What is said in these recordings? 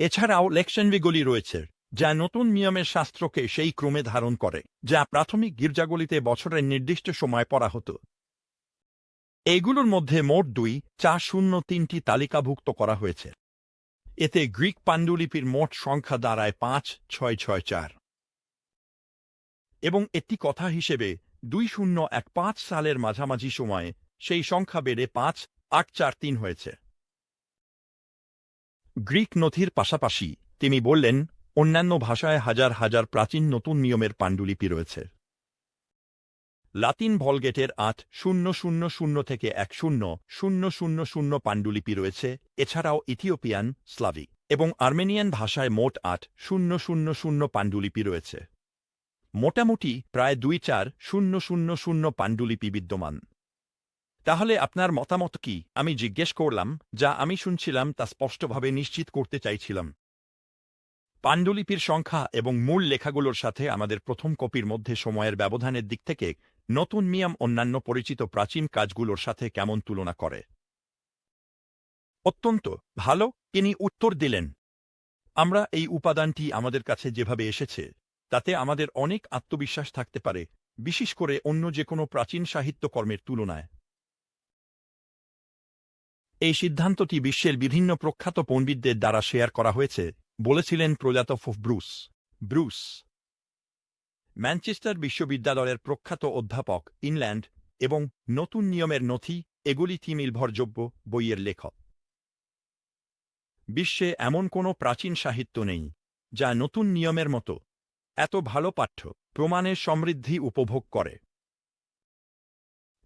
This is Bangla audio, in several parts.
এছাড়াও লেকশনভিগুলি রয়েছে, যা নতুন নিয়মের শাস্ত্রকে সেই ক্রমে ধারণ করে, যা প্রাথমিক গির্জাগুলিতে বছরের নির্দিষ্ট সময় পড়া হতো। এগুলোর মধ্যে মোট দুই, চার শূন্য তিনটি তালিকাভুক্ত করা হয়েছে। এতে গ্রিক পাণ্ডুলিপির মোট সংখ্যা দাঁড়ায় পাঁচ, ছয় ছয়, চার। এবং একটি কথা হিসেবে, দুই শূন্য এক পাঁচ সালের মাঝামাঝি সময়ে সেই সংখ্যা বেড়ে পাঁচ, আট, চার, তিন হয়েছে। গ্রিক নথির পাশাপাশি তিনি বললেন, অন্যান্য ভাষায় হাজার হাজার প্রাচীন নতুন নিয়মের পাণ্ডুলিপি রয়েছে। লাতিন ভলগেটের আট শূন্য শূন্য শূন্য থেকে এক শূন্য শূন্য শূন্য শূন্য পাণ্ডুলিপি রয়েছে, এছাড়াও ইথিওপিয়ান, স্লাভিক এবং আর্মেনিয়ান ভাষায় মোট আট শূন্য শূন্য শূন্য পাণ্ডুলিপি রয়েছে। মোটামুটি প্রায় দুই চার শূন্য শূন্য শূন্য পাণ্ডুলিপি বিদ্যমান। তাহলে আপনার মতামত কি? আমি জিজ্ঞেস করলাম, যা আমি শুনছিলাম তা স্পষ্টভাবে নিশ্চিত করতে চাইছিলাম। পাণ্ডুলিপির সংখ্যা এবং মূল লেখাগুলোর সাথে আমাদের প্রথম কপির মধ্যে সময়ের ব্যবধানের দিক থেকে নতুন মিয়াম অন্যান্য পরিচিত প্রাচীন কাজগুলোর সাথে কেমন তুলনা করে? অত্যন্ত ভালো, তিনি উত্তর দিলেন। আমরা এই উপাদানটি আমাদের কাছে যেভাবে এসেছে, তাতে আমাদের অনেক আত্মবিশ্বাস থাকতে পারে, বিশেষ করে অন্য যে কোনো প্রাচীন সাহিত্যকর্মের তুলনায়। এই সিদ্ধান্তটি বিশ্বের বিভিন্ন প্রখ্যাত পণ্ডিতদের দ্বারা শেয়ার করা হয়েছে, বলেছিলেন প্রজাত অফ ব্রুস। ব্রুস ম্যানচেস্টার বিশ্ববিদ্যালয়ের প্রখ্যাত অধ্যাপক ইনল্যান্ড এবং নতুন নিয়মের নথি, এগুলি নির্ভরযোগ্য বইয়ের লেখক। বিশ্বে এমন কোনো প্রাচীন সাহিত্য নেই, যা নতুন নিয়মের মতো, এত ভালো পাঠ্য, প্রমাণের সমৃদ্ধি উপভোগ করে।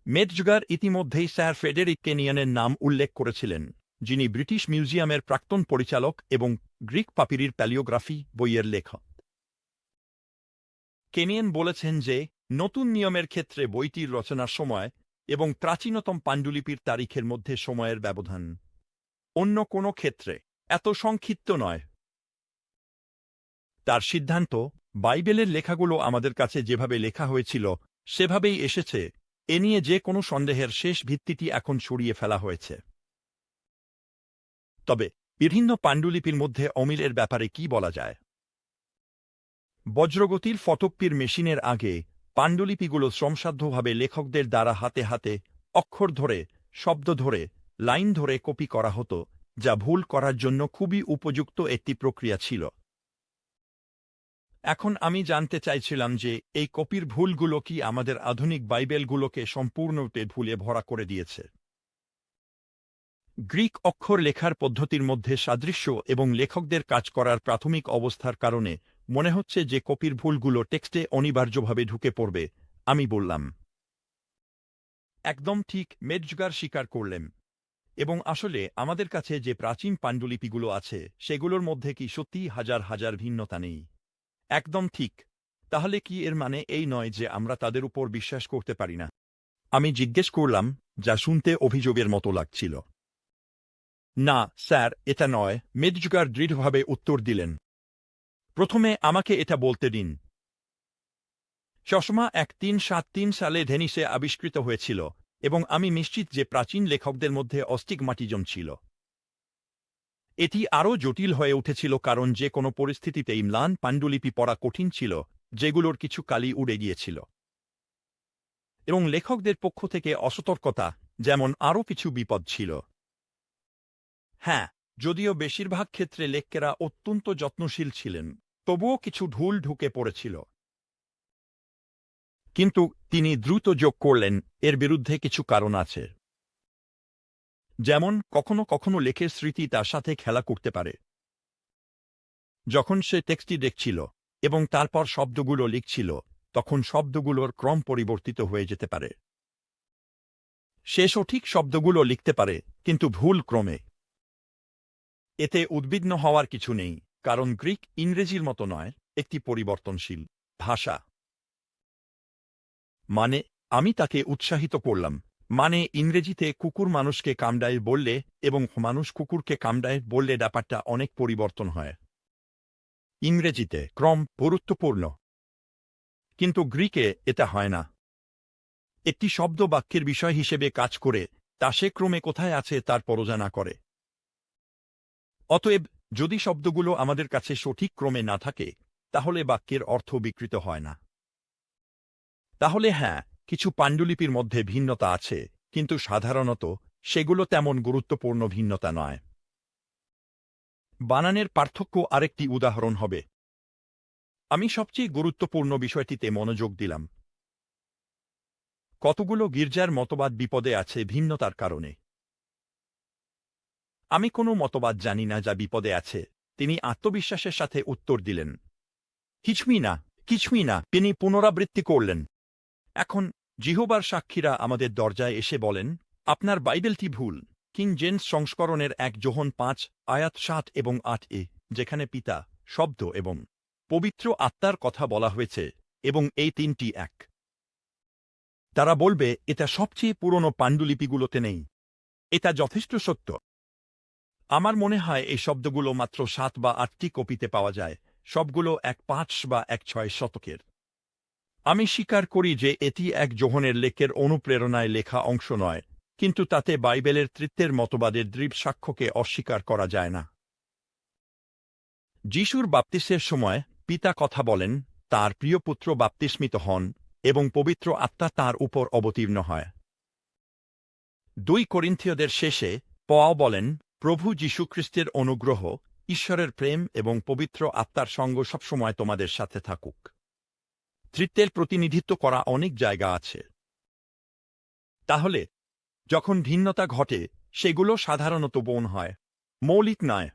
মেটজগার ইতিমধ্যেই স্যার ফেডেরিক কেনিয়ানের নাম উল্লেখ করেছিলেন, যিনি ব্রিটিশ মিউজিয়ামের প্রাক্তন পরিচালক এবং গ্রিক পাপিরির প্যালিওগ্রাফি বইয়ের লেখক। কেনিয়ান বলেছেন যে, নতুন নিয়মের ক্ষেত্রে বইটির রচনার সময় এবং প্রাচীনতম পাণ্ডুলিপির তারিখের মধ্যে সময়ের ব্যবধান। অন্য কোনো ক্ষেত্রে এত সংক্ষিপ্ত নয়। তার সিদ্ধান্ত বাইবেলের লেখাগুলো আমাদের কাছে যেভাবে লেখা হয়েছিল, সেভাবেই এসেছে এ নিয়ে যে কোনো সন্দেহের শেষ ভিত্তিটি এখন সরিয়ে ফেলা হয়েছে। তবে বিভিন্ন পাণ্ডুলিপির মধ্যে অমিলের ব্যাপারে কি বলা যায়? বজ্রগতির ফটোপ্পির মেশিনের আগে পাণ্ডুলিপিগুলো শ্রমসাধ্যভাবে লেখকদের দ্বারা হাতে হাতে অক্ষর ধরে, শব্দ ধরে, লাইন ধরে কপি করা হতো, যা ভুল করার জন্য খুবই উপযুক্ত একটি প্রক্রিয়া ছিল। এখন আমি জানতে চাইছিলাম যে, এই কপির ভুলগুলো কি আমাদের আধুনিক বাইবেলগুলোকে সম্পূর্ণরূপে ভুলে ভরা করে দিয়েছে? গ্রিক অক্ষর লেখার পদ্ধতির মধ্যে সাদৃশ্য এবং লেখকদের কাজ করার প্রাথমিক অবস্থার কারণে মনে হচ্ছে যে কপির ভুলগুলো টেক্সটে অনিবার্যভাবে ঢুকে পড়বে, আমি বললাম। একদম ঠিক মেডজগার স্বীকার করলেন। এবং আসলে আমাদের কাছে যে প্রাচীন পাণ্ডুলিপিগুলো আছে, সেগুলোর মধ্যে কি সত্যি হাজার হাজার ভিন্নতা নেই? একদম ঠিক। তাহলে কি এর মানে এই নয় যে আমরা তাদের উপর বিশ্বাস করতে পারি না? আমি জিজ্ঞেস করলাম, যা শুনতে অভিযোগের মতো লাগছিল। না, স্যার, এটা নয়, মেদজুগার দৃঢ়ভাবে উত্তর দিলেন। প্রথমে আমাকে এটা বলতে দিন। চশমা এক তিন সাত তিন সালে ধেনিসে আবিষ্কৃত হয়েছিল, এবং আমি নিশ্চিত যে প্রাচীন লেখকদের মধ্যে অস্টিগমাটিজম ছিল। এটি আরও জটিল হয়ে উঠেছিল কারণ যে কোনো পরিস্থিতিতে ইমলান পাণ্ডুলিপি পড়া কঠিন ছিল, যেগুলোর কিছু কালি উড়ে গিয়েছিল। এবং লেখকদের পক্ষ থেকে অসতর্কতা, যেমন আরও কিছু বিপদ ছিল। হ্যাঁ যদিও বেশিরভাগ ক্ষেত্রে লেখকেরা অত্যন্ত যত্নশীল ছিলেন, তবুও কিছু ঢুল ঢুকে পড়েছিল। কিন্তু তিনি দ্রুত যোগ করলেন, এর বিরুদ্ধে কিছু কারণ আছে। যেমন কখনো কখনো লেখের স্মৃতি তার সাথে খেলা করতে পারে। যখন সে টেক্সটটি দেখছিল এবং তারপর শব্দগুলো লিখছিল, তখন শব্দগুলোর ক্রম পরিবর্তিত হয়ে যেতে পারে। সে সঠিক শব্দগুলো লিখতে পারে, কিন্তু ভুল ক্রমে। এতে উদ্বিগ্ন হওয়ার কিছু নেই, কারণ গ্রিক ইংরেজির মতো নয়, একটি পরিবর্তনশীল ভাষা। মানে আমি তাকে উৎসাহিত করলাম মানে ইংরেজিতে কুকুর মানুষকে কামড়ায় বললে এবং মানুষ কুকুরকে কামড়ায় বললে ব্যাপারটা অনেক পরিবর্তন হয়। ইংরেজিতে ক্রম গুরুত্বপূর্ণ। কিন্তু গ্রিকে এটা হয় না। একটি শব্দ বাক্যের বিষয় হিসেবে কাজ করে, তা সে ক্রমে কোথায় আছে তার পরোজা না করে। অতএব, যদি শব্দগুলো আমাদের কাছে সঠিক ক্রমে না থাকে, তাহলে বাক্যের অর্থ বিকৃত হয় না। তাহলে হ্যাঁ কিছু পাণ্ডুলিপির মধ্যে ভিন্নতা আছে, কিন্তু সাধারণত সেগুলো তেমন গুরুত্বপূর্ণ ভিন্নতা নয়। বানানের পার্থক্য আরেকটি উদাহরণ হবে। আমি সবচেয়ে গুরুত্বপূর্ণ বিষয়টিতে মনোযোগ দিলাম। কতগুলো গির্জার মতবাদ বিপদে আছে ভিন্নতার কারণে। আমি কোনো মতবাদ জানি না যা বিপদে আছে, তিনি আত্মবিশ্বাসের সাথে উত্তর দিলেন। কিছুই না কিছুই না, তিনি পুনরাবৃত্তি করলেন। এখন জিহোবার সাক্ষীরা আমাদের দরজায় এসে বলেন, আপনার বাইবেলটি ভুল। কিং জেন্স সংস্করণের এক যোহন পাঁচ, আয়াত সাত এবং আট এ, যেখানে পিতা, শব্দ এবং পবিত্র আত্মার কথা বলা হয়েছে এবং এই তিনটি এক। তারা বলবে, এটা সবচেয়ে পুরনো পাণ্ডুলিপিগুলোতে নেই। এটা যথেষ্ট সত্য। আমার মনে হয় এই শব্দগুলো মাত্র সাত বা আটটি কপিতে পাওয়া যায়। সবগুলো এক পাঁচ বা এক ছয় শতকের। আমি স্বীকার করি যে এটি এক জোহনের লেখের অনুপ্রেরণায় লেখা অংশ নয়, কিন্তু তাতে বাইবেলের তৃত্বের মতবাদের দৃঢ় সাক্ষ্যকে অস্বীকার করা যায় না। যিশুর বাপ্তিসের সময় পিতা কথা বলেন, তার প্রিয় পুত্র বাপ্তিস্মিত হন এবং পবিত্র আত্মা তার উপর অবতীর্ণ হয়। দুই করিন্থীয়দের শেষে পওয়াও বলেন, প্রভু যীশুখ্রিস্টের অনুগ্রহ, ঈশ্বরের প্রেম এবং পবিত্র আত্মার সঙ্গ সবসময় তোমাদের সাথে থাকুক। তৃত্বের প্রতিনিধিত্ব করা অনেক জায়গা আছে। তাহলে, যখন ভিন্নতা ঘটে, সেগুলো সাধারণত বোন হয়। মৌলিক নয়।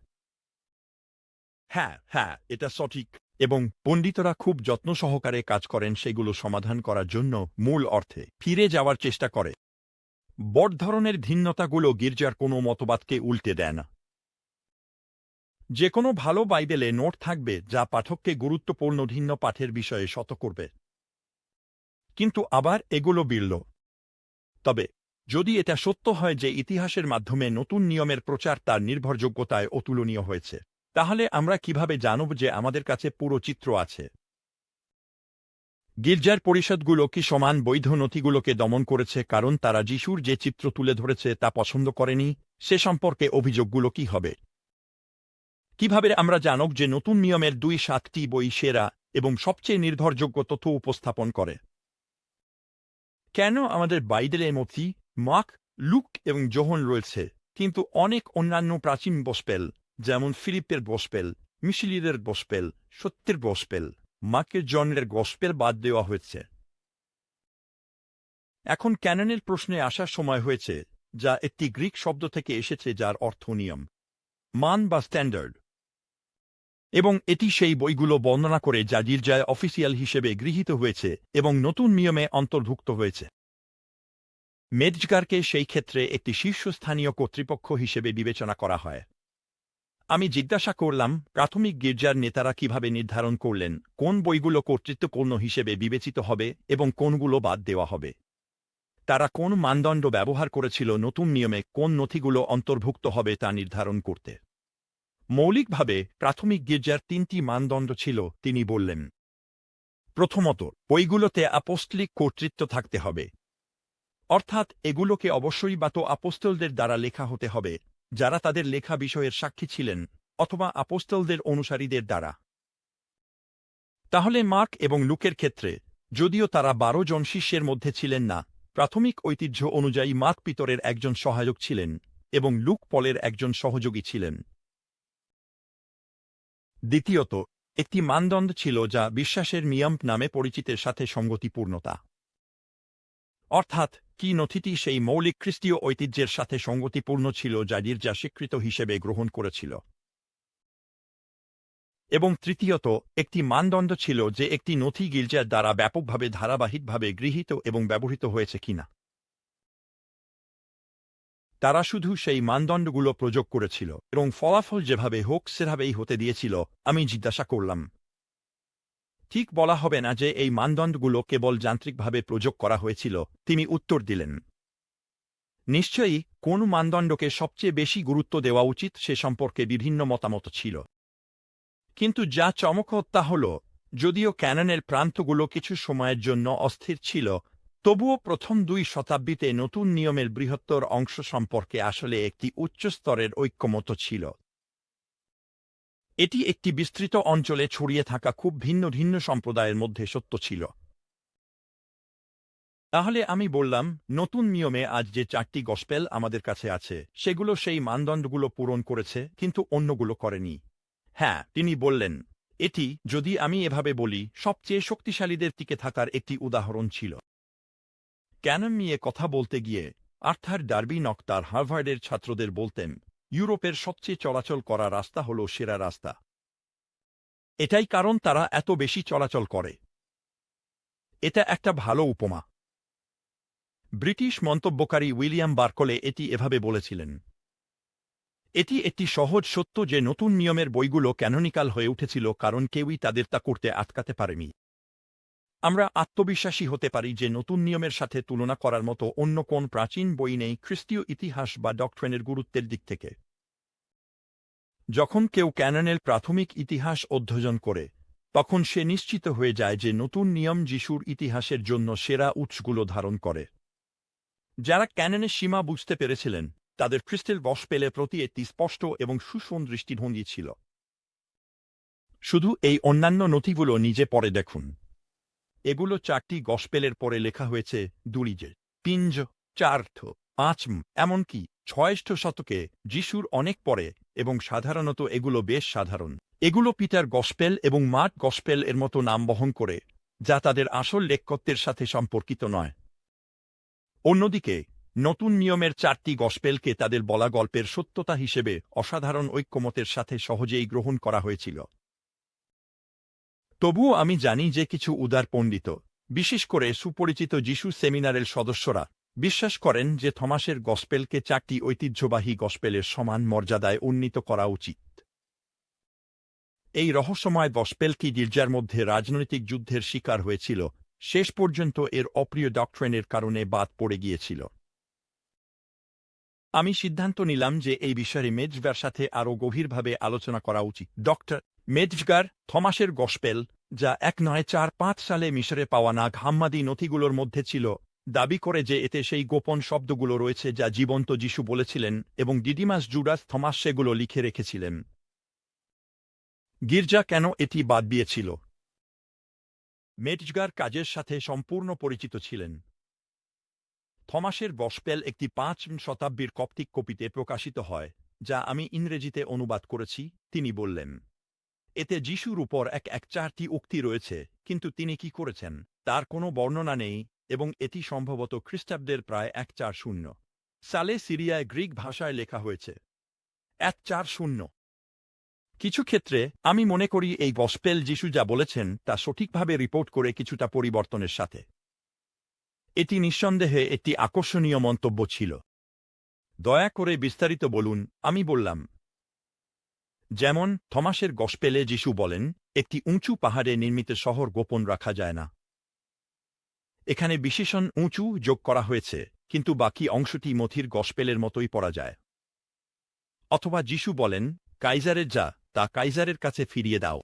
হ্যাঁ হ্যাঁ এটা সঠিক। এবং পণ্ডিতরা খুব যত্ন সহকারে কাজ করেন সেগুলো সমাধান করার জন্য মূল অর্থে। ফিরে যাওয়ার চেষ্টা করে। বড় ধরনের ভিন্নতাগুলো গির্জার কোনো মতবাদকে উল্টে দেয় না। যে কোনো ভালো বাইবেলে নোট থাকবে যা পাঠককে গুরুত্বপূর্ণ ভিন্ন পাঠের বিষয়ে শত করবে। কিন্তু আবার এগুলো বিরল তবে, যদি এটা সত্য হয় যে ইতিহাসের মাধ্যমে নতুন নিয়মের প্রচার তার নির্ভরযোগ্যতায় অতুলনীয় হয়েছে, তাহলে আমরা কীভাবে জানব যে আমাদের কাছে পুরো চিত্র আছে? গির্জার পরিষদগুলো কি সমান বৈধ নথিগুলোকে দমন করেছে কারণ তারা যিশুর যে চিত্র তুলে ধরেছে তা পছন্দ করেনি? সে সম্পর্কে অভিযোগগুলো কি হবে? কীভাবে আমরা জানব যে নতুন নিয়মের দুই সাতটি বই সেরা এবং সবচেয়ে নির্ভরযোগ্য তথ্য উপস্থাপন করে। কেন আমাদের বাইবেলের মধ্যে মাক লুক এবং জোহন রয়েছে, কিন্তু অনেক অন্যান্য প্রাচীন বসপেল যেমন ফিলিপের বসপেল মিশিলিদের বসপেল সত্যের বসপেল মাকের জন্মের গসপেল বাদ দেওয়া হয়েছে। এখন ক্যাননের প্রশ্নে আসার সময় হয়েছে, যা একটি গ্রিক শব্দ থেকে এসেছে যার অর্থ নিয়ম। মান বা স্ট্যান্ডার্ড। এবং এটি সেই বইগুলো বর্ণনা করে যা গির্জায় অফিসিয়াল হিসেবে গৃহীত হয়েছে এবং নতুন নিয়মে অন্তর্ভুক্ত হয়েছে। মেজগারকে সেই ক্ষেত্রে একটি শীর্ষস্থানীয় কর্তৃপক্ষ হিসেবে বিবেচনা করা হয়। আমি জিজ্ঞাসা করলাম, প্রাথমিক গির্জার নেতারা কীভাবে নির্ধারণ করলেন, কোন বইগুলো কর্তৃত্বপূর্ণ হিসেবে বিবেচিত হবে এবং কোনগুলো বাদ দেওয়া হবে? তারা কোন মানদণ্ড ব্যবহার করেছিল, নতুন নিয়মে কোন নথিগুলো অন্তর্ভুক্ত হবে তা নির্ধারণ করতে। মৌলিকভাবে প্রাথমিক গির্জার তিনটি মানদণ্ড ছিল, তিনি বললেন। প্রথমত, বইগুলোতে আপোস্টলিক কর্তৃত্ব থাকতে হবে। অর্থাৎ, এগুলোকে অবশ্যই বা তো আপোস্তলদের দ্বারা লেখা হতে হবে, যারা তাদের লেখা বিষয়ের সাক্ষী ছিলেন, অথবা আপোস্তলদের অনুসারীদের দ্বারা। তাহলে মার্ক এবং লুকের ক্ষেত্রে, যদিও তারা বারো জন শিষ্যের মধ্যে ছিলেন না, প্রাথমিক ঐতিহ্য অনুযায়ী মার্ক পিতরের একজন সহায়ক ছিলেন, এবং লুক পলের একজন সহযোগী ছিলেন। দ্বিতীয়ত, একটি মানদণ্ড ছিল যা বিশ্বাসের নিয়ম নামে পরিচিতের সাথে সঙ্গতিপূর্ণতা। অর্থাৎ, কি নথিটি সেই মৌলিক খ্রিস্টীয় ঐতিহ্যের সাথে সঙ্গতিপূর্ণ ছিল যা গির্জা স্বীকৃত হিসেবে গ্রহণ করেছিল? এবং তৃতীয়ত, একটি মানদণ্ড ছিল যে একটি নথি গির্জার দ্বারা ব্যাপকভাবে, ধারাবাহিকভাবে গৃহীত এবং ব্যবহৃত হয়েছে কিনা। তারা শুধু সেই মানদণ্ডগুলো প্রযোগ করেছিল এবং ফলাফল যেভাবে হোক সেভাবেই হতে দিয়েছিল, আমি জিজ্ঞাসা করলাম। ঠিক বলা হবে না যে এই মানদণ্ডগুলো কেবল যান্ত্রিকভাবে প্রযোগ করা হয়েছিল, তিনি উত্তর দিলেন। নিশ্চয়ই কোন মানদণ্ডকে সবচেয়ে বেশি গুরুত্ব দেওয়া উচিত সে সম্পর্কে বিভিন্ন মতামত ছিল। কিন্তু যা চমকত তা হল, যদিও ক্যাননের প্রান্তগুলো কিছু সময়ের জন্য অস্থির ছিল তবুও প্রথম দুই শতাব্দীতে নতুন নিয়মের বৃহত্তর অংশ সম্পর্কে আসলে একটি উচ্চ স্তরের ঐক্যমত ছিল। এটি একটি বিস্তৃত অঞ্চলে ছড়িয়ে থাকা খুব ভিন্ন ভিন্ন সম্প্রদায়ের মধ্যে সত্য ছিল। তাহলে আমি বললাম, নতুন নিয়মে আজ যে চারটি গসপেল আমাদের কাছে আছে, সেগুলো সেই মানদণ্ডগুলো পূরণ করেছে, কিন্তু অন্যগুলো করেনি। হ্যাঁ তিনি বললেন, এটি, যদি আমি এভাবে বলি, সবচেয়ে শক্তিশালীদের টিকে থাকার একটি উদাহরণ ছিল। ক্যানন নিয়ে কথা বলতে গিয়ে আর্থার ডার্বি নক্তার হার্ভার্ডের ছাত্রদের বলতেন, ইউরোপের সবচেয়ে চলাচল করা রাস্তা হল সেরা রাস্তা। এটাই কারণ তারা এত বেশি চলাচল করে। এটা একটা ভালো উপমা। ব্রিটিশ মন্তব্যকারী উইলিয়াম বার্কলে এটি এভাবে বলেছিলেন, এটি একটি সহজ সত্য যে নতুন নিয়মের বইগুলো ক্যানোনিকাল হয়ে উঠেছিল কারণ কেউই তাদের তা করতে আটকাতে পারেনি। আমরা আত্মবিশ্বাসী হতে পারি যে নতুন নিয়মের সাথে তুলনা করার মতো অন্য কোন প্রাচীন বই নেই খ্রিস্টীয় ইতিহাস বা ডক্ট্রেনের গুরুত্বের দিক থেকে। যখন কেউ ক্যাননের প্রাথমিক ইতিহাস অধ্যয়ন করে, তখন সে নিশ্চিত হয়ে যায় যে নতুন নিয়ম যিশুর ইতিহাসের জন্য সেরা উৎসগুলো ধারণ করে। যারা ক্যাননের সীমা বুঝতে পেরেছিলেন, তাদের খ্রিস্টেল বস পেলে প্রতি একটি স্পষ্ট এবং সুষম দৃষ্টিভঙ্গি ছিল। শুধু এই অন্যান্য নথিগুলো নিজে পরে দেখুন। এগুলো চারটি গসপেলের পরে লেখা হয়েছে দুরিজে পিঞ্জ চার্থ, পাঁচম, এমনকি ছয়ষ্ঠ শতকে যিশুর অনেক পরে এবং সাধারণত এগুলো বেশ সাধারণ। এগুলো পিটার গসপেল এবং মাঠ গসপেল এর মতো নাম বহন করে, যা তাদের আসল লেখকত্বের সাথে সম্পর্কিত নয়। অন্যদিকে, নতুন নিয়মের চারটি গসপেলকে তাদের বলা গল্পের সত্যতা হিসেবে অসাধারণ ঐক্যমতের সাথে সহজেই গ্রহণ করা হয়েছিল। তবুও আমি জানি যে কিছু উদার পণ্ডিত, বিশেষ করে সুপরিচিত যিশু সেমিনারের সদস্যরা, বিশ্বাস করেন যে থমাসের গসপেলকে চারটি ঐতিহ্যবাহী গসপেলের সমান মর্যাদায় উন্নীত করা উচিত। এই রহস্যময় গসপেলকি গির্জার মধ্যে রাজনৈতিক যুদ্ধের শিকার হয়েছিল, শেষ পর্যন্ত এর অপ্রিয় ডক্ট্রেনের কারণে বাদ পড়ে গিয়েছিল। আমি সিদ্ধান্ত নিলাম যে এই বিষয়ে মেজগার সাথে আরও গভীরভাবে আলোচনা করা উচিত। ডক্টর মেজগার থমাসের গসপেল, যা এক নয় চার পাঁচ সালে মিশরে পাওয়া নাগ হাম্মাদি নথিগুলোর মধ্যে ছিল, দাবি করে যে এতে সেই গোপন শব্দগুলো রয়েছে যা জীবন্ত যিশু বলেছিলেন এবং ডিডিমাস জুডাস থমাস সেগুলো লিখে রেখেছিলেন। গির্জা কেন এটি বাদ দিয়েছিল? মেটজগার কাজের সাথে সম্পূর্ণ পরিচিত ছিলেন। থমাসের গসপেল একটি পাঁচ শতাব্দীর কপ্তিক কপিতে প্রকাশিত হয়, যা আমি ইংরেজিতে অনুবাদ করেছি, তিনি বললেন। এতে যিশুর উপর এক এক চারটি উক্তি রয়েছে, কিন্তু তিনি কি করেছেন? তার কোনো বর্ণনা নেই এবং এটি সম্ভবত খ্রিস্টাব্দের প্রায় এক চার শূন্য। সালে সিরিয়ায় গ্রিক ভাষায় লেখা হয়েছে, এক চার শূন্য। কিছু ক্ষেত্রে আমি মনে করি এই গসপেল যিশু যা বলেছেন তা সঠিকভাবে রিপোর্ট করে কিছুটা পরিবর্তনের সাথে। এটি নিঃসন্দেহে একটি আকর্ষণীয় মন্তব্য ছিল। দয়া করে বিস্তারিত বলুন, আমি বললাম যেমন, থমাসের গসপেলে যিশু বলেন, একটি উঁচু পাহাড়ে নির্মিত শহর গোপন রাখা যায় না। এখানে বিশেষণ উঁচু যোগ করা হয়েছে, কিন্তু বাকি অংশটি মথির গসপেলের মতোই পড়া যায়। অথবা যিশু বলেন, কাইজারের যা, তা কাইজারের কাছে ফিরিয়ে দাও।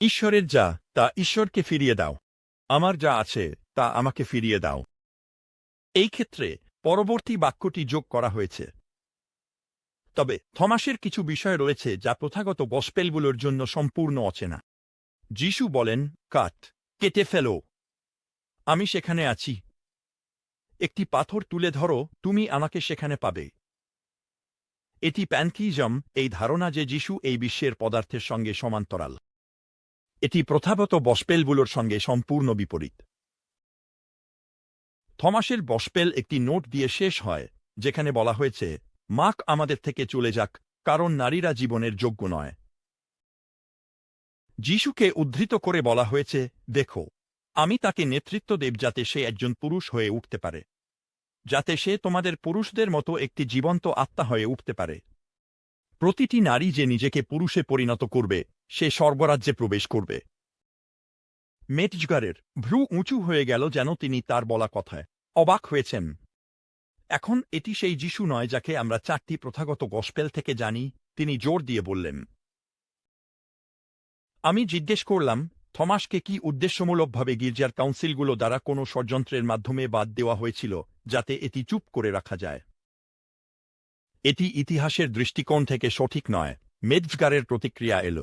ঈশ্বরের যা, তা ঈশ্বরকে ফিরিয়ে দাও। আমার যা আছে, তা আমাকে ফিরিয়ে দাও। এই ক্ষেত্রে পরবর্তী বাক্যটি যোগ করা হয়েছে। তবে থমাসের কিছু বিষয় রয়েছে যা প্রথাগত গসপেলগুলোর জন্য সম্পূর্ণ অচেনা। যিশু বলেন কাট কেটে ফেলো। আমি সেখানে আছি। একটি পাথর তুলে ধরো, তুমি আমাকে সেখানে পাবে। এটি প্যানকিজম এই ধারণা যে যিশু এই বিশ্বের পদার্থের সঙ্গে সমান্তরাল। এটি প্রথাগত বসপেলগুলোর সঙ্গে সম্পূর্ণ বিপরীত। থমাসের বসপেল একটি নোট দিয়ে শেষ হয়, যেখানে বলা হয়েছে মাক আমাদের থেকে চলে যাক, কারণ নারীরা জীবনের যোগ্য নয়। যিশুকে উদ্ধৃত করে বলা হয়েছে, দেখো, আমি তাকে নেতৃত্ব দেব যাতে সে একজন পুরুষ হয়ে উঠতে পারে, যাতে সে তোমাদের পুরুষদের মতো একটি জীবন্ত আত্মা হয়ে উঠতে পারে। প্রতিটি নারী যে নিজেকে পুরুষে পরিণত করবে, সে স্বর্গরাজ্যে প্রবেশ করবে। মেটজগারের ভ্রু উঁচু হয়ে গেল যেন তিনি তার বলা কথায়। অবাক হয়েছেন। এখন এটি সেই যিশু নয় যাকে আমরা চারটি প্রথাগত গসপেল থেকে জানি, তিনি জোর দিয়ে বললেন। আমি জিজ্ঞেস করলাম, থমাসকে কি উদ্দেশ্যমূলকভাবে গির্জার কাউন্সিলগুলো দ্বারা কোনো ষড়যন্ত্রের মাধ্যমে বাদ দেওয়া হয়েছিল, যাতে এটি চুপ করে রাখা যায়? এটি ইতিহাসের দৃষ্টিকোণ থেকে সঠিক নয়, মেদভগারের প্রতিক্রিয়া এল।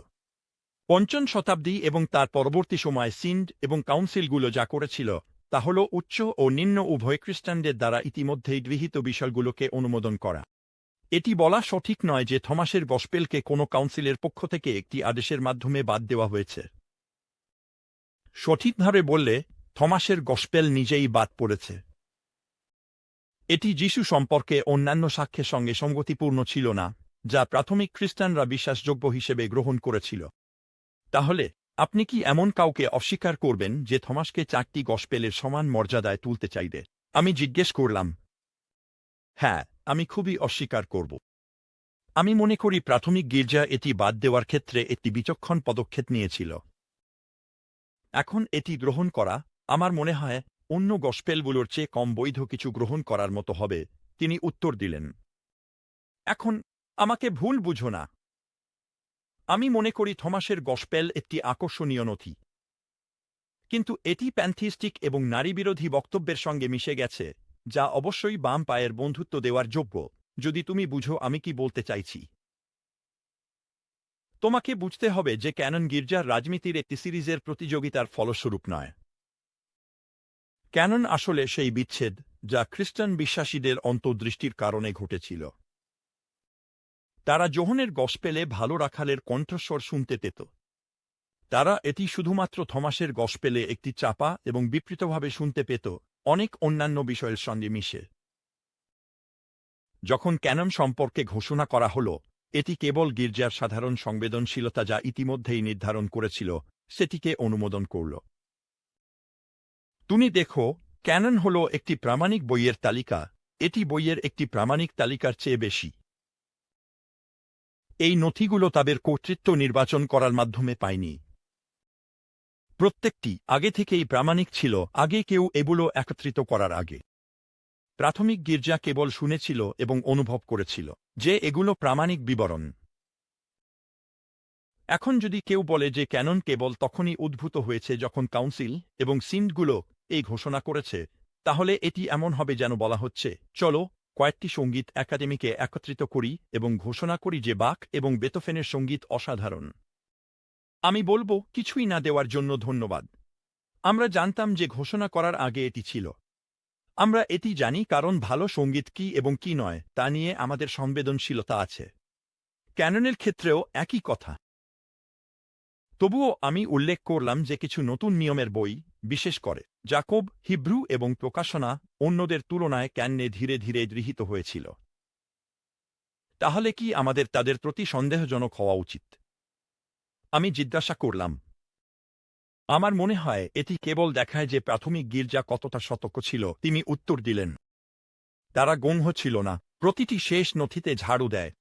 পঞ্চম শতাব্দী এবং তার পরবর্তী সময়ে সিন্ড এবং কাউন্সিলগুলো যা করেছিল তা হল উচ্চ ও নিম্ন উভয় খ্রিস্টানদের দ্বারা ইতিমধ্যেই গৃহীত বিষয়গুলোকে অনুমোদন করা। এটি বলা সঠিক নয় যে থমাসের গসপেলকে কোনো কাউন্সিলের পক্ষ থেকে একটি আদেশের মাধ্যমে বাদ দেওয়া হয়েছে। সঠিকভাবে বললে, থমাসের গসপেল নিজেই বাদ পড়েছে। এটি যিশু সম্পর্কে অন্যান্য সাক্ষ্যের সঙ্গে সঙ্গতিপূর্ণ ছিল না, যা প্রাথমিক খ্রিস্টানরা বিশ্বাসযোগ্য হিসেবে গ্রহণ করেছিল। তাহলে আপনি কি এমন কাউকে অস্বীকার করবেন যে থমাসকে চারটি গসপেলের সমান মর্যাদায় তুলতে চাইবে? আমি জিজ্ঞেস করলাম হ্যাঁ আমি খুবই অস্বীকার করব। আমি মনে করি প্রাথমিক গির্জা এটি বাদ দেওয়ার ক্ষেত্রে একটি বিচক্ষণ পদক্ষেপ নিয়েছিল। এখন এটি গ্রহণ করা, আমার মনে হয়, অন্য গসপেলগুলোর চেয়ে কম বৈধ কিছু গ্রহণ করার মতো হবে। তিনি উত্তর দিলেন, এখন আমাকে ভুল বুঝো না। আমি মনে করি থমাসের গসপেল একটি আকর্ষণীয় নথি। কিন্তু এটি প্যান্থিস্টিক এবং নারীবিরোধী বক্তব্যের সঙ্গে মিশে গেছে, যা অবশ্যই বাম পায়ের বন্ধুত্ব দেওয়ার যোগ্য। যদি তুমি বুঝো আমি কি বলতে চাইছি। তোমাকে বুঝতে হবে যে ক্যানন গির্জার রাজনীতির একটি সিরিজের প্রতিযোগিতার ফলস্বরূপ নয়। ক্যানন আসলে সেই বিচ্ছেদ, যা খ্রিস্টান বিশ্বাসীদের অন্তর্দৃষ্টির কারণে ঘটেছিল। তারা জোহনের গসপেলে ভালো রাখালের কণ্ঠস্বর শুনতে পেত তারা এটি শুধুমাত্র থমাসের গসপেলে একটি চাপা এবং বিকৃতভাবে শুনতে পেত, অনেক অন্যান্য বিষয়ের সঙ্গে মিশে। যখন ক্যানন সম্পর্কে ঘোষণা করা হল, এটি কেবল গির্জার সাধারণ সংবেদনশীলতা যা ইতিমধ্যেই নির্ধারণ করেছিল, সেটিকে অনুমোদন করল। তুমি দেখো, ক্যানন হল একটি প্রামাণিক বইয়ের তালিকা, এটি বইয়ের একটি প্রামাণিক তালিকার চেয়ে বেশি। এই নথিগুলো তাদের কর্তৃত্ব নির্বাচন করার মাধ্যমে পায়নি। প্রত্যেকটি আগে থেকেই প্রামাণিক ছিল, আগে কেউ এগুলো একত্রিত করার আগে। প্রাথমিক গির্জা কেবল শুনেছিল এবং অনুভব করেছিল যে এগুলো প্রামাণিক বিবরণ। এখন যদি কেউ বলে যে ক্যানন কেবল তখনই উদ্ভূত হয়েছে যখন কাউন্সিল এবং সিন্ডগুলো এই ঘোষণা করেছে, তাহলে এটি এমন হবে যেন বলা হচ্ছে, চলো কয়েকটি সংগীত একাডেমিকে একত্রিত করি এবং ঘোষণা করি যে বাক এবং বেতোফেনের সংগীত অসাধারণ। আমি বলব, কিছুই না দেওয়ার জন্য ধন্যবাদ। আমরা জানতাম যে ঘোষণা করার আগে এটি ছিল। আমরা এটি জানি কারণ ভালো সংগীত কি এবং কি নয়, তা নিয়ে আমাদের সংবেদনশীলতা আছে। ক্যাননের ক্ষেত্রেও একই কথা। তবুও আমি উল্লেখ করলাম যে কিছু নতুন নিয়মের বই বিশেষ করে জাকব, হিব্রু এবং প্রকাশনা অন্যদের তুলনায় ক্যান্নে ধীরে ধীরে গৃহীত হয়েছিল। তাহলে কি আমাদের তাদের প্রতি সন্দেহজনক হওয়া উচিত? আমি জিজ্ঞাসা করলাম। আমার মনে হয় এটি কেবল দেখায় যে প্রাথমিক গির্জা কতটা সতর্ক ছিল, তিনি উত্তর দিলেন। তারা গঙ্গ ছিল না। প্রতিটি শেষ নথিতে ঝাড়ু দেয়,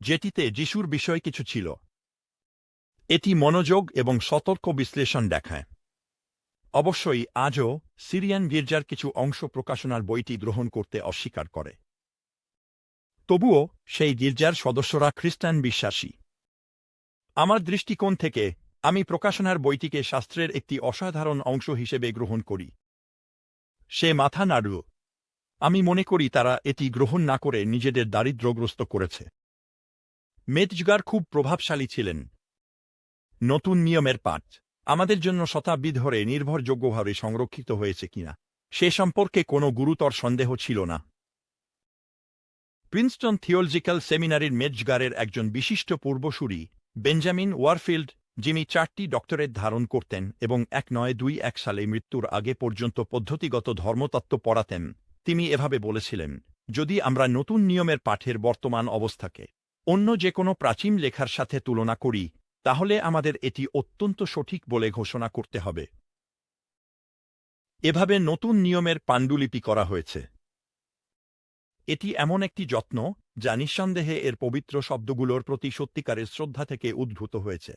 যেটিতে যিশুর বিষয় কিছু ছিল। এটি মনোযোগ এবং সতর্ক বিশ্লেষণ দেখায়। অবশ্যই আজও সিরিয়ান গির্জার কিছু অংশ প্রকাশনার বইটি গ্রহণ করতে অস্বীকার করে। তবুও সেই গির্জার সদস্যরা খ্রিস্টান বিশ্বাসী। আমার দৃষ্টিকোণ থেকে আমি প্রকাশনার বইটিকে শাস্ত্রের একটি অসাধারণ অংশ হিসেবে গ্রহণ করি। সে মাথা নাড়ু। আমি মনে করি তারা এটি গ্রহণ না করে নিজেদের দারিদ্র্যগ্রস্ত করেছে। মেজগার খুব প্রভাবশালী ছিলেন। নতুন নিয়মের পাঠ। আমাদের জন্য শতাব্দী ধরে নির্ভরযোগ্যভাবে সংরক্ষিত হয়েছে কিনা, সে সম্পর্কে কোনো গুরুতর সন্দেহ ছিল না। প্রিন্সটন থিওলজিক্যাল সেমিনারির মেজগারের একজন বিশিষ্ট পূর্বসূরি, বেঞ্জামিন ওয়ারফিল্ড, যিনি চারটি ডক্টরেট ধারণ করতেন এবং এক নয় দুই এক সালে মৃত্যুর আগে পর্যন্ত পদ্ধতিগত ধর্মতত্ত্ব পড়াতেন, তিনি এভাবে বলেছিলেন, যদি আমরা নতুন নিয়মের পাঠের বর্তমান অবস্থাকে অন্য যে কোনো প্রাচীন লেখার সাথে তুলনা করি তাহলে আমাদের এটি অত্যন্ত সঠিক বলে ঘোষণা করতে হবে। এভাবে নতুন নিয়মের পাণ্ডুলিপি করা হয়েছে। এটি এমন একটি যত্ন যা নিঃসন্দেহে এর পবিত্র শব্দগুলোর প্রতি সত্যিকারের শ্রদ্ধা থেকে উদ্ভূত হয়েছে।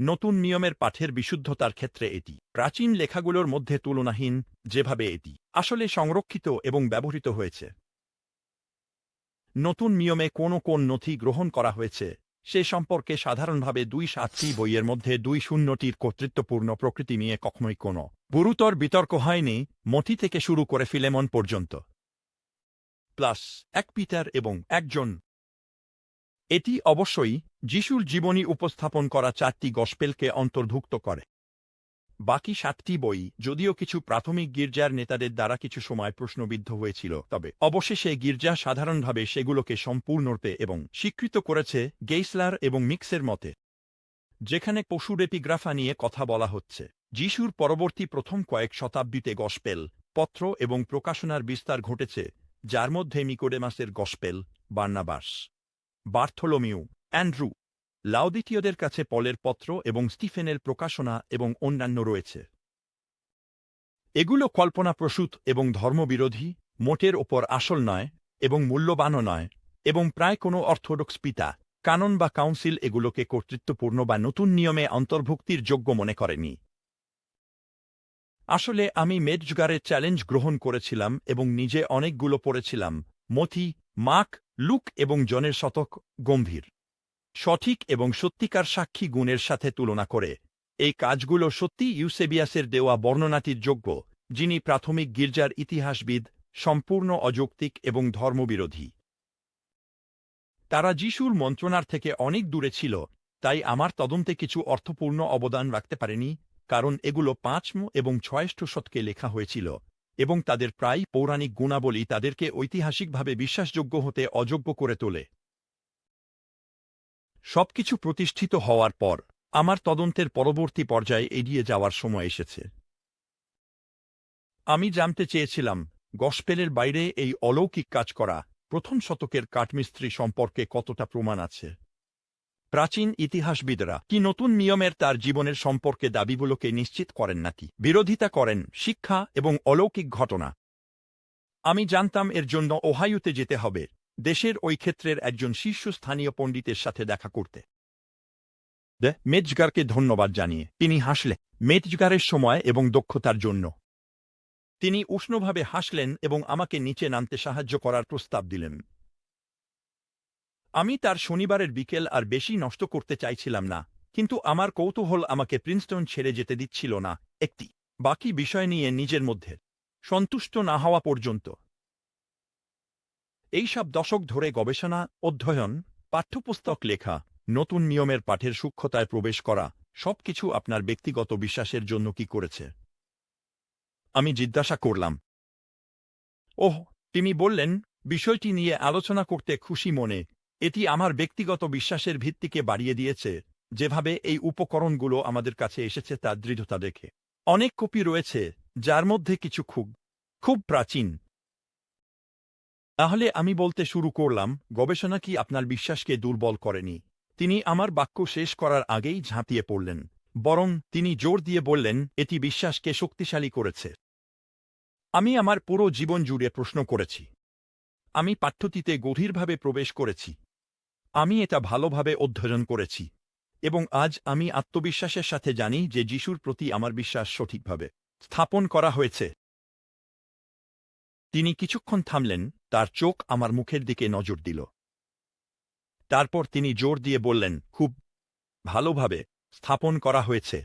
নতুন নিয়মের পাঠের বিশুদ্ধতার ক্ষেত্রে এটি, প্রাচীন লেখাগুলোর মধ্যে তুলনাহীন যেভাবে এটি, আসলে সংরক্ষিত এবং ব্যবহৃত হয়েছে। নতুন নিয়মে কোন কোন নথি গ্রহণ করা হয়েছে সে সম্পর্কে সাধারণভাবে দুই সাতটি বইয়ের মধ্যে দুই শূন্যটির কর্তৃত্বপূর্ণ প্রকৃতি নিয়ে কখনোই কোনো গুরুতর বিতর্ক হয়নি, মতি থেকে শুরু করে ফিলেমন পর্যন্ত। প্লাস, এক পিটার এবং একজন। এটি অবশ্যই যিশুর জীবনী উপস্থাপন করা চারটি গসপেলকে অন্তর্ভুক্ত করে। বাকি সাতটি বই, যদিও কিছু প্রাথমিক গির্জার নেতাদের দ্বারা কিছু সময় প্রশ্নবিদ্ধ হয়েছিল, তবে অবশেষে গির্জা সাধারণভাবে সেগুলোকে সম্পূর্ণরূপে এবং স্বীকৃত করেছে গেইসলার এবং মিক্সের মতে, যেখানে পশুর এপিগ্রাফা নিয়ে কথা বলা হচ্ছে। যিশুর পরবর্তী প্রথম কয়েক শতাব্দীতে গসপেল, পত্র এবং প্রকাশনার বিস্তার ঘটেছে, যার মধ্যে মিকোডেমাসের গসপেল, বার্নাবাস, বার্থোলোমিউ, অ্যান্ড্রু লাউদিতীয়দের কাছে পলের পত্র এবং স্টিফেনের প্রকাশনা এবং অন্যান্য রয়েছে। এগুলো কল্পনাপ্রসূত এবং ধর্মবিরোধী, মোটের ওপর আসল নয় এবং মূল্যবানও নয় এবং প্রায় কোনো অর্থোডক্স পিতা, কানন বা কাউন্সিল এগুলোকে কর্তৃত্বপূর্ণ বা নতুন নিয়মে অন্তর্ভুক্তির যোগ্য মনে করেনি। আসলে আমি মেডজগারের চ্যালেঞ্জ গ্রহণ করেছিলাম এবং নিজে অনেকগুলো পড়েছিলাম। মথি মাক লুক এবং জনের শতক গম্ভীর। সঠিক এবং সত্যিকার সাক্ষী গুণের সাথে তুলনা করে। এই কাজগুলো সত্যি ইউসেবিয়াসের দেওয়া বর্ণনাটির যোগ্য, যিনি প্রাথমিক গির্জার ইতিহাসবিদ, সম্পূর্ণ অযৌক্তিক এবং ধর্মবিরোধী। তারা যিশুর মন্ত্রণার থেকে অনেক দূরে ছিল, তাই আমার তদন্তে কিছু অর্থপূর্ণ অবদান রাখতে পারেনি, কারণ এগুলো পাঁচম এবং ছয়ষ্ঠ শতকে লেখা হয়েছিল, এবং তাদের প্রায় পৌরাণিক গুণাবলী তাদেরকে ঐতিহাসিকভাবে বিশ্বাসযোগ্য হতে অযোগ্য করে তোলে। সবকিছু প্রতিষ্ঠিত হওয়ার পর, আমার তদন্তের পরবর্তী পর্যায়ে এগিয়ে যাওয়ার সময় এসেছে। আমি জানতে চেয়েছিলাম, গসপেলের বাইরে এই অলৌকিক কাজ করা প্রথম শতকের কাঠমিস্ত্রি সম্পর্কে কতটা প্রমাণ আছে। প্রাচীন ইতিহাসবিদরা কি নতুন নিয়মের তার জীবনের সম্পর্কে দাবিগুলোকে নিশ্চিত করেন নাকি? বিরোধিতা করেন শিক্ষা এবং অলৌকিক ঘটনা। আমি জানতাম এর জন্য ওহাইউতে যেতে হবে। দেশের ওই ক্ষেত্রের একজন শীর্ষস্থানীয় পণ্ডিতের সাথে দেখা করতে। মেজগারকে ধন্যবাদ জানিয়ে তিনি হাসলে মেজগারের সময় এবং দক্ষতার জন্য। তিনি উষ্ণভাবে হাসলেন এবং আমাকে নিচে নামতে সাহায্য করার প্রস্তাব দিলেন। আমি তার শনিবারের বিকেল আর বেশি নষ্ট করতে চাইছিলাম না, কিন্তু আমার কৌতূহল আমাকে প্রিন্সটন ছেড়ে যেতে দিচ্ছিল না, একটি বাকি বিষয় নিয়ে নিজের মধ্যে সন্তুষ্ট না হওয়া পর্যন্ত। এইসব দশক ধরে গবেষণা, অধ্যয়ন, পাঠ্যপুস্তক লেখা, নতুন নিয়মের পাঠের সূক্ষ্মতায় প্রবেশ করা, সবকিছু আপনার ব্যক্তিগত বিশ্বাসের জন্য কি করেছে? আমি জিজ্ঞাসা করলাম। ওহ, তিনি বললেন, বিষয়টি নিয়ে আলোচনা করতে খুশি মনে, এটি আমার ব্যক্তিগত বিশ্বাসের ভিত্তিকে বাড়িয়ে দিয়েছে, যেভাবে এই উপকরণগুলো আমাদের কাছে এসেছে তার দৃঢ়তা দেখে। অনেক কপি রয়েছে, যার মধ্যে কিছু খুব খুব প্রাচীন তাহলে আমি বলতে শুরু করলাম, গবেষণা কি আপনার বিশ্বাসকে দুর্বল করেনি? তিনি আমার বাক্য শেষ করার আগেই ঝাঁপিয়ে পড়লেন, বরং তিনি জোর দিয়ে বললেন, এটি বিশ্বাসকে শক্তিশালী করেছে। আমি আমার পুরো জীবন জুড়ে প্রশ্ন করেছি। আমি পাঠ্যটিতে গভীরভাবে প্রবেশ করেছি। আমি এটা ভালোভাবে অধ্যয়ন করেছি। এবং আজ আমি আত্মবিশ্বাসের সাথে জানি যে যিশুর প্রতি আমার বিশ্বাস সঠিকভাবে স্থাপন করা হয়েছে। তিনি কিছুক্ষণ থামলেন তার চোখ আমার মুখের দিকে নজর দিল। তারপর তিনি জোর দিয়ে বললেন, খুব ভালোভাবে স্থাপন করা হয়েছে।